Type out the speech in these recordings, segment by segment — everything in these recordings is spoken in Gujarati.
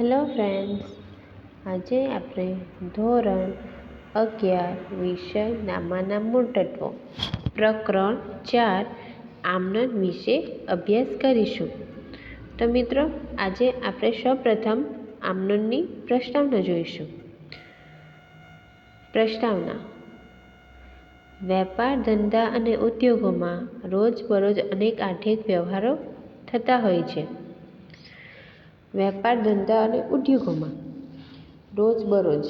હેલો ફ્રેન્ડ્સ આજે આપણે ધોરણ અગિયાર વિષય નામાના મૂળ તત્વો પ્રકરણ ચાર આમનન વિશે અભ્યાસ કરીશું. તો મિત્રો, આજે આપણે સૌપ્રથમ આમનનની પ્રસ્તાવના જોઈશું. પ્રસ્તાવના. વેપાર, ધંધા અને ઉદ્યોગોમાં રોજબરોજ અનેક આર્થિક વ્યવહારો થતા હોય છે. વેપાર ધંધા અને ઉદ્યોગોમાં. રોજબરોજ,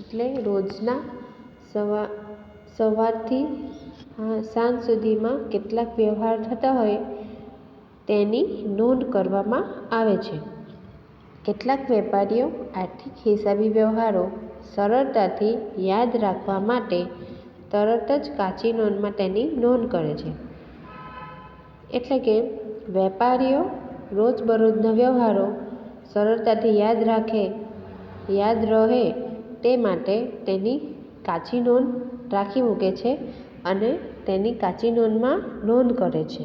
એટલે રોજના સવા, સવારથી સાંજ સુધીમાં કેટલાક વ્યવહાર થતા હોય તેની નોંધ કરવામાં આવે છે. કેટલાક વેપારીઓ આર્થિક હિસાબી વ્યવહારો સરળતાથી યાદ રાખવા માટે તરત જ કાચી નોંધમાં તેની નોંધ કરે છે. એટલે કે વેપારીઓ રોજબરોજના વ્યવહારો સરળતાથી યાદ રાખે, યાદ રહે તે માટે તેની કાચી નોંધ રાખી મૂકે છે અને તેની કાચી નોંધમાં નોંધ કરે છે.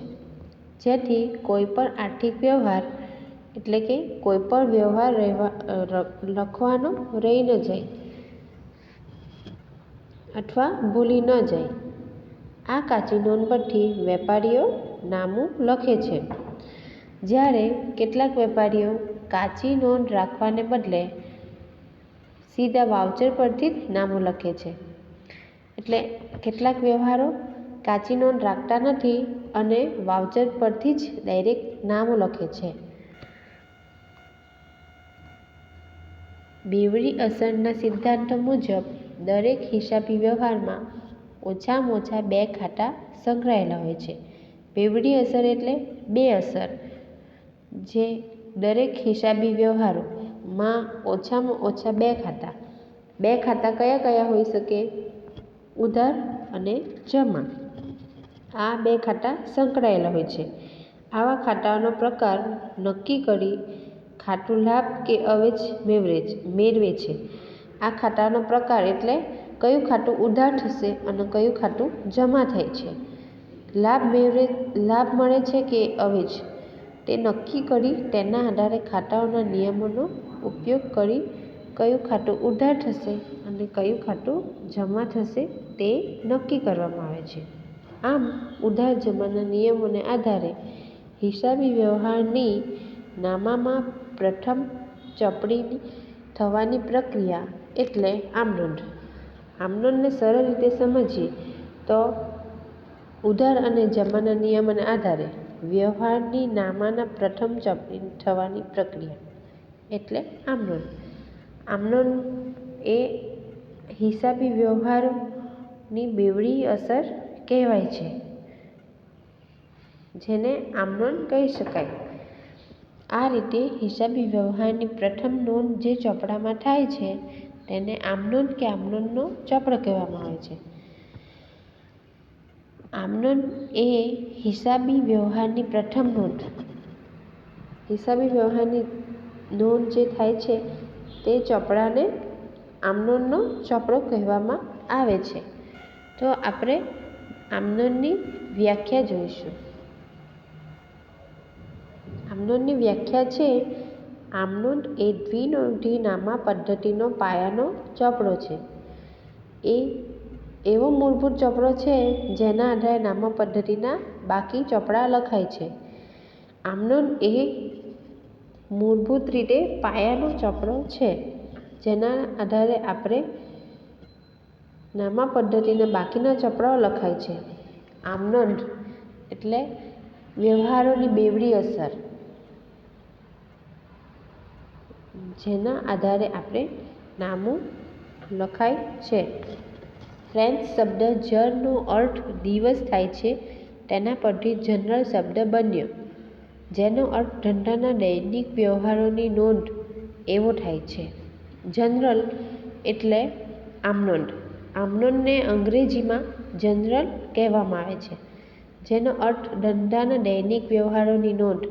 જેથી કોઈપણ આર્થિક વ્યવહાર, એટલે કે કોઈ પણ વ્યવહાર રહેવા લખવાનો રહી ન જાય અથવા ભૂલી ન જાય. આ કાચી નોંધ પરથી વેપારીઓ નામું લખે છે. જ્યારે કેટલાક વેપારીઓ કાચી નોંધ રાખવાને બદલે સીધા વાઉચર પરથી જ નામો લખે છે. એટલે કેટલાક વ્યવહારો કાચી નોંધ રાખતા નથી અને વાઉચર પરથી જ ડાયરેક્ટ નામો લખે છે. બેવડી અસરના સિદ્ધાંતો મુજબ દરેક હિસાબી વ્યવહારમાં ઓછામાં ઓછા બે ખાતા સંકળાયેલા હોય છે. બેવડી અસર એટલે બે અસર, જે દરેક હિસાબી વ્યવહારોમાં ઓછામાં ઓછા બે ખાતા. બે ખાતા કયા કયા હોઈ શકે? ઉધાર અને જમા. આ બે ખાતા સંકળાયેલા હોય છે. આવા ખાતાઓનો પ્રકાર નક્કી કરી ખાતું લાભ કે અવેજ મેળવે મેળવે છે. આ ખાતાનો પ્રકાર એટલે કયું ખાતું ઉધાર થશે અને કયું ખાતું જમા થાય છે. લાભ મેળવે લાભ મળે છે કે અવેજ? તે નક્કી કરી તેના આધારે ખાતાઓના નિયમોનો ઉપયોગ કરી કયું ખાતું ઉધાર થશે અને કયું ખાતું જમા થશે તે નક્કી કરવામાં આવે છે. આમ, ઉધાર જમાના નિયમોને આધારે હિસાબી વ્યવહારની નામામાં પ્રથમ ચપડીની થવાની પ્રક્રિયા એટલે આમનોંધ આમનોંધને સરળ રીતે સમજીએ તો ઉધાર અને જમાના નિયમોને આધારે વ્યવહારની નામાના પ્રથમ ચોપડી થવાની પ્રક્રિયા. એટલે આમનોન. આમનોન એ હિસાબી વ્યવહારની બેવડી અસર કહેવાય છે. જેને આમનોન કહી શકાય. આ રીતે હિસાબી વ્યવહારની પ્રથમ નોંધ જે ચોપડામાં થાય છે, તેને આમનોન કે આમનોનનો ચોપડો કહેવામાં આવે છે. આમનોંધ એ હિસાબી વ્યવહારની પ્રથમ નોંધ. હિસાબી વ્યવહારની નોંધ જે થાય છે તે ચોપડાને આમનોંધનો ચોપડો કહેવામાં આવે છે. તો આપણે આમનોંધની વ્યાખ્યા જોઈશું. આમનોંધની વ્યાખ્યા છે આમનોંધ એ દ્વિનોંધી નામા પદ્ધતિનો પાયાનો ચોપડો છે. એ એવો મૂળભૂત ચોપડો છે જેના આધારે નામા પદ્ધતિના બાકી ચોપડા લખાય છે. આમનો એ મૂળભૂત રીતે પાયાનો ચોપડો છે, જેના આધારે આપણે નામા પદ્ધતિના બાકીના ચોપડાઓ લખાય છે. આમનંદ એટલે વ્યવહારોની બેવડી અસર, જેના આધારે આપણે નામું લખાય છે. ફ્રેન્ચ શબ્દ જરનો અર્થ દિવસ થાય છે, તેના પરથી જનરલ શબ્દ બન્યો. જેનો અર્થ ધંધાના દૈનિક વ્યવહારોની નોંધ, એવો થાય છે. જનરલ એટલે આમનોંધ. આમનોંધને અંગ્રેજીમાં જનરલ કહેવામાં આવે છે. જેનો અર્થ ધંધાના દૈનિક વ્યવહારોની નોંધ.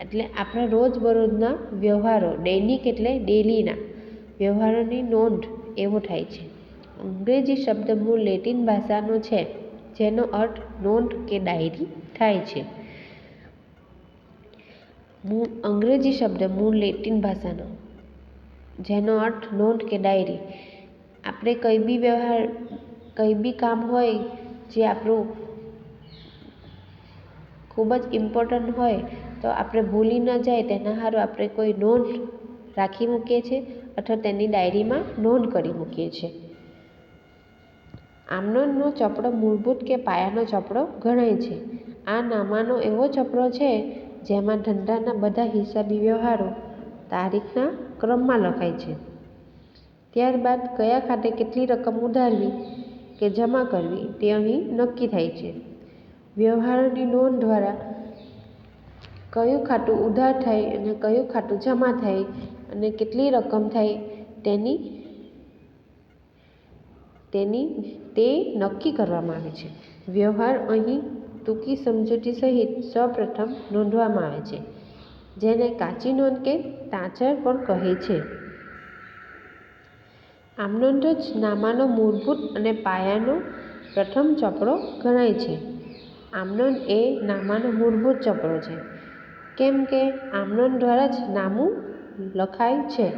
એટલે આપણા રોજબરોજના વ્યવહારો, દૈનિક એટલે ડેલીના વ્યવહારોની નોંધ, એવો થાય છે. અંગ્રેજી શબ્દ મૂળ લેટિન ભાષાનો છે, જેનો અર્થ નોંધ કે ડાયરી થાય છે. અંગ્રેજી શબ્દ મૂળ લેટિન ભાષાનો, જેનો અર્થ નોંધ કે ડાયરી. આપણે કંઈ બી વ્યવહાર, કંઈ બી કામ હોય, જે આપણું ખૂબ જ ઇમ્પોર્ટન્ટ હોય, તો આપણે ભૂલી ન જાય, તેના સારું આપણે કોઈ નોંધ રાખી મૂકીએ છીએ, અથવા તેની ડાયરીમાં નોંધ કરી મૂકીએ છીએ. આમનોંધનો ચપડો મૂળભૂત કે પાયાનો ચપડો ગણાય છે. આ નામાનો એવો ચપડો છે જેમાં ધંધાના બધા હિસાબી વ્યવહારો તારીખના ક્રમમાં લખાય છે. ત્યારબાદ કયા ખાતે કેટલી રકમ ઉધારવી કે જમા કરવી તે અહીં નક્કી થાય છે. વ્યવહારોની નોંધ દ્વારા કયું ખાતું ઉધાર થાય અને કયું ખાતું જમા થાય અને કેટલી રકમ થાય તેની તેની તે નક્કી કરવામાં આવે છે. વ્યવહાર અહીં ટૂંકી સમજૂતી સહિત સૌપ્રથમ નોંધવામાં આવે છે. જેને કાચી નોંધ કે તાચર પણ કહે છે. આમ નોંધ જ નામાનો મૂળભૂત અને પાયાનો પ્રથમ ચોપડો ગણાય છે. આમનોન એ નામાનો મૂળભૂત ચોપડો છે. કેમ કે આમનોન દ્વારા જ નામું લખાય છે.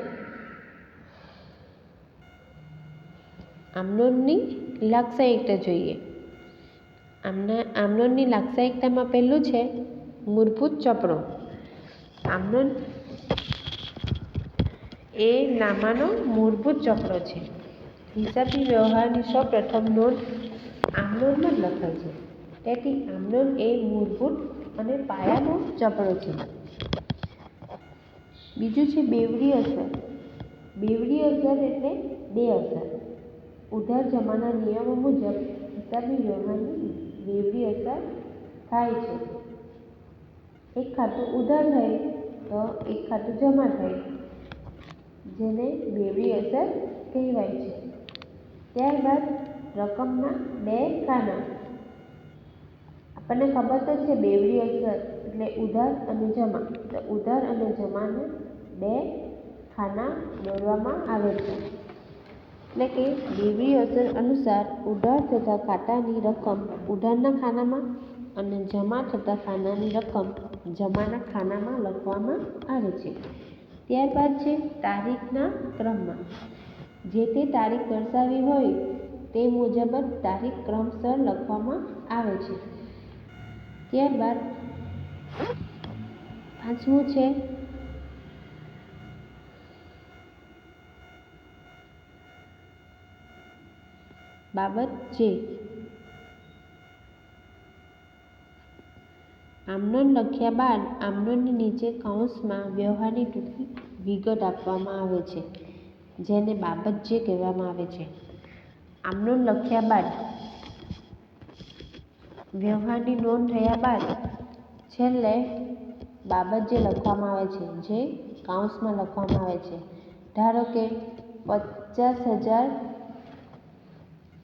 આમનોંધની લાક્ષણિકતા જોઈએ. આમના આમનોંધની લાક્ષણિકતામાં પહેલું છે મૂળભૂત ચોપડો. આમનોંધ એ નામાનો મૂળભૂત ચોપડો છે. હિસાબી વ્યવહારની સૌપ્રથમ નોંધ આમનોંધમાં જ લખાય છે. તેથી આમનોંધ એ મૂળભૂત અને પાયાનો ચોપડો છે. બીજું છે બેવડી અસર. બેવડી અસર એટલે બે અસર. ઉધાર જમાના નિયમો મુજબ હિસાબી વ્યવહારની બેવડી અસર થાય છે. એક ખાતું ઉધાર થાય તો એક ખાતું જમા થાય, જેને બેવડી અસર કહેવાય છે. ત્યારબાદ રકમના બે ખાના. આપણને ખબર તો છે બેવડી અસર એટલે ઉધાર અને જમા. તો ઉધાર અને જમાને બે ખાના દોરવામાં આવે છે. એટલે કે દેવી અસર અનુસાર ઉધાર થતા ખાતાની રકમ ઉધારના ખાનામાં અને જમા થતા ખાનાની રકમ જમાના ખાનામાં લખવામાં આવે છે. ત્યારબાદ છે તારીખના ક્રમમાં. જે તે તારીખ દર્શાવી હોય તે મુજબ જ તારીખ ક્રમસર લખવામાં આવે છે. ત્યારબાદ પાંચમું છે બાબત જે આમનોન લખ્યા બાદ આમનોનની નીચે કૌંસમાં વ્યવહારની ટૂંકી વિગત આપવામાં આવે છે, જેને બાબત જે કહેવામાં આવે છે. આમનોન લખ્યા બાદ વ્યવહારની નોંધ થયા બાદ છેલ્લે બાબત જે લખવામાં આવે છે, જે કાઉન્સમાં લખવામાં આવે છે. ધારો કે પચાસ હજાર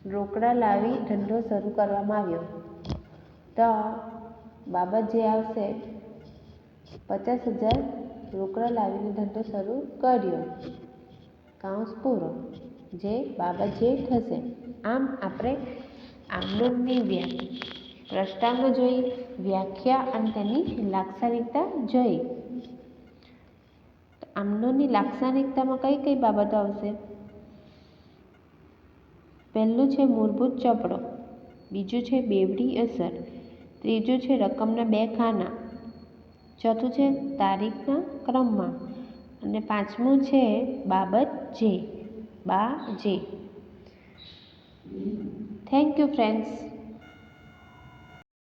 રોકડા લાવી ધંધો શરૂ કરવામાં આવ્યો. તો બાબત જે આવશે, પચાસ હજાર રોકડા લાવીને ધંધો શરૂ કર્યો. કાઉન્સ પૂરો. જે બાબત જે થશે, આમ આપણે આમનોંધની વ્યાખ્યા પ્રસ્તાવનો જોઈ, વ્યાખ્યા અને તેની લાક્ષણિકતા જોઈ. આમનોની લાક્ષણિકતામાં કઈ કઈ બાબતો આવશે? પહેલું છે મૂળભૂત ચપડો બીજું છે બેવડી અસર, ત્રીજું છે રકમના બે ખાના, ચોથું છે તારીખના ક્રમમાં અને પાંચમું છે બાબત જે, બા જે. Thank you friends